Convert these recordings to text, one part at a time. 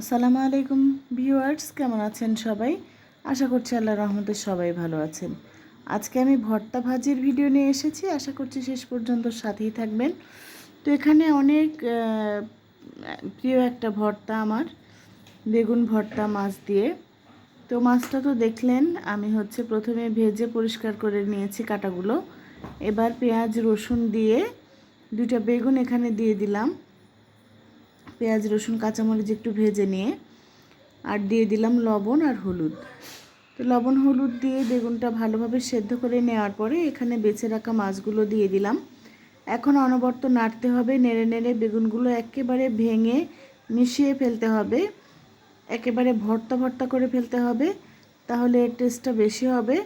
আসসালামু আলাইকুম ভিউয়ার্স, কেমন আছেন সবাই? আশা করছি আল্লাহ রহমতে সবাই ভালো আছেন। আজকে আমি ভর্তা ভাজির ভিডিও নিয়ে এসেছি, আশা করছি শেষ পর্যন্ত সাথেই থাকবেন। তো এখানে অনেক প্রিয় একটা ভর্তা আমার, বেগুন ভর্তা মাছ দিয়ে। তো মাছটা তো দেখলেন, আমি হচ্ছে প্রথমে ভেজে পরিষ্কার করে নিয়েছি কাটাগুলো। এবার পেঁয়াজ, রসুন দিয়ে দুইটা বেগুন এখানে দিয়ে দিলাম। পেঁয়াজ, রসুন, কাঁচামরিচ একটু ভেজে নিয়ে আর দিয়ে দিলাম লবণ আর হলুদ। তো লবণ, হলুদ দিয়ে বেগুনটা ভালোভাবে সেদ্ধ করে নেওয়ার পরে এখানে বেছে রাখা মাছগুলো দিয়ে দিলাম। এখন অনবর্ত নাড়তে হবে, নেড়ে নেড়ে বেগুনগুলো একেবারে ভেঙে মিশিয়ে ফেলতে হবে। একেবারে ভর্তা ভর্তা করে ফেলতে হবে, তাহলে এর টেস্টটা বেশি হবে।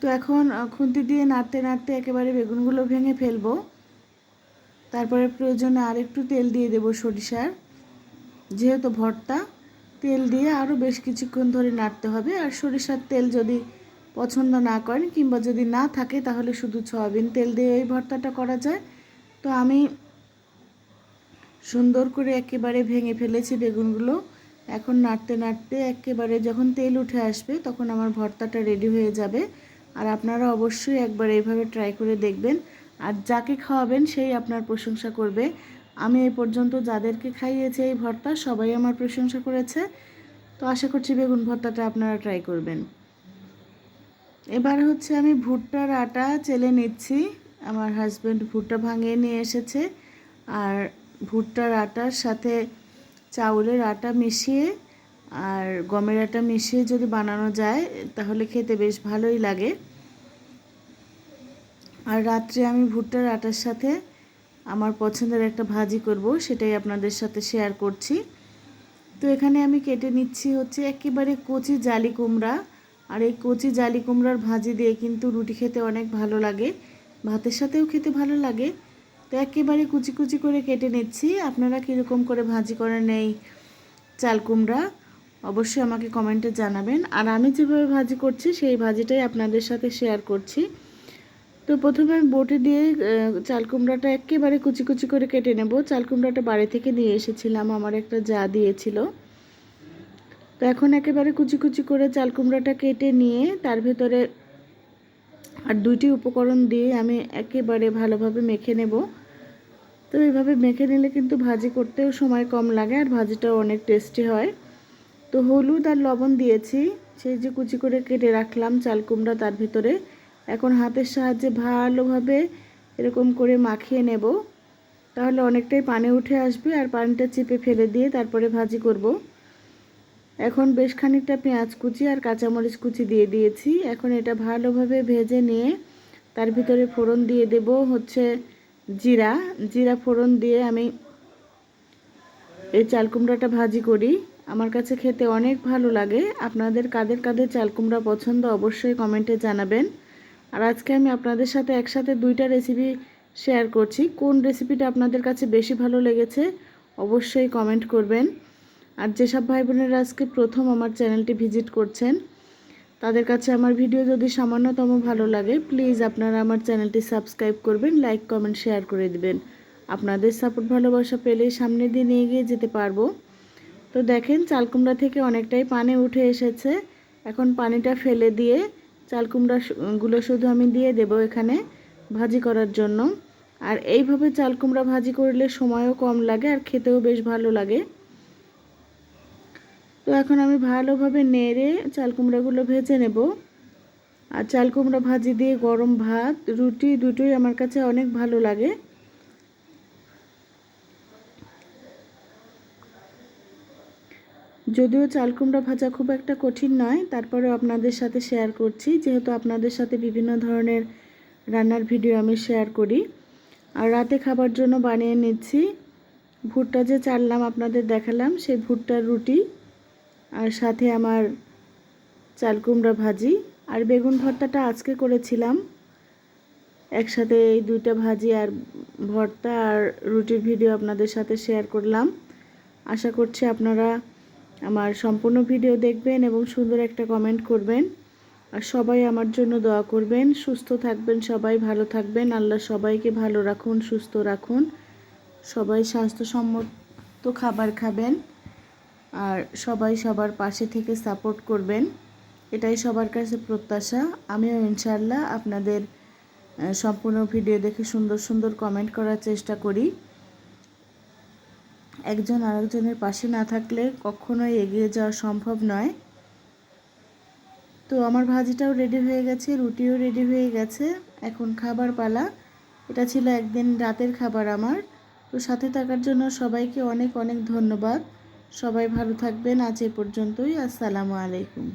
তো এখন খুন্তি দিয়ে নাড়তে নাড়তে একেবারে বেগুনগুলো ভেঙে ফেলব। তারপরে প্রয়োজনে আর একটু তেল দিয়ে দেব সরিষার। যেহেতু ভর্তা, তেল দিয়ে আরও বেশ কিছুক্ষণ ধরে নাড়তে হবে। আর সরিষার তেল যদি পছন্দ না করেন কিংবা যদি না থাকে, তাহলে শুধু সয়াবিন তেল দিয়ে এই ভর্তাটা করা যায়। তো আমি সুন্দর করে একেবারে ভেঙে ফেলেছি বেগুনগুলো। এখন নাড়তে নাড়তে একেবারে যখন তেল উঠে আসবে, তখন আমার ভর্তাটা রেডি হয়ে যাবে। আর আপনারা অবশ্যই একবার এইভাবে ট্রাই করে দেখবেন। আর যাকে খাওয়াবেন সেই আপনার প্রশংসা করবে। আমি এই পর্যন্ত যাদেরকে খাইয়েছি এই ভর্তা, সবাই আমার প্রশংসা করেছে। তো আশা করছি বেগুন ভর্তাটা আপনারা ট্রাই করবেন। এবার হচ্ছে আমি ভুট্টার আটা চেলে নিচ্ছি। আমার হাজব্যান্ড ভুট্টা ভাঙিয়ে নিয়ে এসেছে। আর ভুট্টার আটার সাথে চাউলের আটা মিশিয়ে আর গমের আটা মিশিয়ে যদি বানানো যায়, তাহলে খেতে বেশ ভালোই লাগে। আর রাত্রে আমি ভুট্টার আটার সাথে আমার পছন্দের একটা ভাজি করব, সেটাই আপনাদের সাথে শেয়ার করছি। তো এখানে আমি কেটে নিচ্ছি হচ্ছে একেবারে কচি জালি কুমড়া। আর এই কচি জালি কুমড়ার ভাজি দিয়ে কিন্তু রুটি খেতে অনেক ভালো লাগে, ভাতের সাথেও খেতে ভালো লাগে। তো একেবারে কুচি কুচি করে কেটে নিচ্ছি। আপনারা কীরকম করে ভাজি করেন এই চাল কুমড়া, অবশ্যই আমাকে কমেন্টে জানাবেন। আর আমি যেভাবে ভাজি করছি, সেই ভাজিটাই আপনাদের সাথে শেয়ার করছি। তো প্রথমে আমি বটি দিয়ে চাল কুমড়াটা একেবারে কুচি কুচি করে কেটে নেব। চাল কুমড়াটা বাড়ি থেকে নিয়ে এসেছিলাম, আমার একটা যা দিয়েছিল। তো এখন একেবারে কুচি কুচি করে চাল কুমড়াটা কেটে নিয়ে, তার ভেতরে আর দুইটি উপকরণ দিয়ে আমি একেবারে ভালোভাবে মেখে নেব। তো এইভাবে মেখে নিলে কিন্তু ভাজি করতেও সময় কম লাগে আর ভাজিটাও অনেক টেস্টি হয়। তো হলুদ আর লবণ দিয়েছি, সেই যে কুচি করে কেটে রাখলাম চাল কুমড়া তার ভিতরে। এখন হাতের সাহায্যে ভালোভাবে এরকম করে মাখিয়ে নেব। তাহলে অনেকটাই পানি উঠে আসবে আর পানিটা চেপে ফেলে দিয়ে তারপরে ভাজি করব। এখন বেশ খানিকটা পেঁয়াজ কুচি আর কাঁচামরিচ কুচি দিয়ে দিয়েছি। এখন এটা ভালোভাবে ভেজে নিয়ে তার ভিতরে ফোড়ন দিয়ে দেব হচ্ছে জিরা। জিরা ফোড়ন দিয়ে আমি এই চাল কুমড়াটা ভাজি করি। আমার কাছে খেতে অনেক ভালো লাগে। আপনাদের কাদের কাদের চাল কুমড়া পছন্দ অবশ্যই কমেন্টে জানাবেন। আর আজকে আমি আপনাদের সাথে একসাথে দুইটা রেসিপি শেয়ার করছি। কোন রেসিপিটা আপনাদের কাছে বেশি ভালো লেগেছে অবশ্যই কমেন্ট করবেন। আর যেসব ভাই বোনেরা আজকে প্রথম আমার চ্যানেলটি ভিজিট করছেন, তাদের কাছে আমার ভিডিও যদি সামান্যতম ভালো লাগে প্লিজ আপনারা আমার চ্যানেলটি সাবস্ক্রাইব করবেন লাইক কমেন্ট শেয়ার করে দিবেন। আপনাদের সাপোর্ট ভালোবাসা সামনে দিয়ে নিয়ে গিয়ে যেতে পারব। তো দেখেন, চালকুমড়া থেকে অনেকটাই পানি উঠে এসেছে। এখন পানিটা ফেলে দিয়ে চালকুমড়া গুলো শুধু আমি দিয়ে দেব এখানে ভাজি করার জন্য। আর এইভাবে চাল কুমড়া ভাজি করলে সময়ও কম লাগে আর খেতেও বেশ ভালো লাগে। তো এখন আমি ভালোভাবে নেড়ে চাল কুমড়াগুলো ভেজে নেব। আর চাল কুমড়া ভাজি দিয়ে গরম ভাত, রুটি দুটোই আমার কাছে অনেক ভালো লাগে। যদিও চাল কুমড়া ভাজা খুব একটা কঠিন নয়, তারপরেও আপনাদের সাথে শেয়ার করছি। যেহেতু আপনাদের সাথে বিভিন্ন ধরনের রান্নার ভিডিও আমি শেয়ার করি। আর রাতে খাবার জন্য বানিয়ে নিচ্ছি। ভুট্টা যে চাললাম আপনাদের দেখালাম, সেই ভুট্টার রুটি আর সাথে আমার চাল কুমড়া ভাজি। আর বেগুন ভর্তাটা আজকে করেছিলাম। একসাথে এই দুইটা ভাজি আর ভর্তা আর রুটির ভিডিও আপনাদের সাথে শেয়ার করলাম। আশা করছি আপনারা আমার সম্পূর্ণ ভিডিও দেখবেন এবং সুন্দর একটা কমেন্ট করবেন। আর সবাই আমার জন্য দোয়া করবেন। সুস্থ থাকবেন সবাই, ভালো থাকবেন। আল্লাহ সবাইকে ভালো রাখুন, সুস্থ রাখুন। সবাই স্বাস্থ্যসম্মত খাবার খাবেন আর সবাই সবার পাশে থেকে সাপোর্ট করবেন। এটাই সবার কাছে প্রত্যাশা। আমিও ইনশাআল্লাহ আপনাদের সম্পূর্ণ ভিডিও দেখে সুন্দর সুন্দর কমেন্ট করার চেষ্টা করি। একজন আরেকজনের পাশে না থাকলে কখনোই এগিয়ে যাওয়া সম্ভব নয়। তো আমার ভাজিটাও রেডি হয়ে গেছে, রুটিও রেডি হয়ে গেছে। এখন খাবার পালা। এটা ছিল একদিন রাতের খাবার আমার। তো সাথে থাকার জন্য সবাইকে অনেক অনেক ধন্যবাদ। সবাই ভালো থাকবেন। আজ এ পর্যন্তই। আসসালামু আলাইকুম।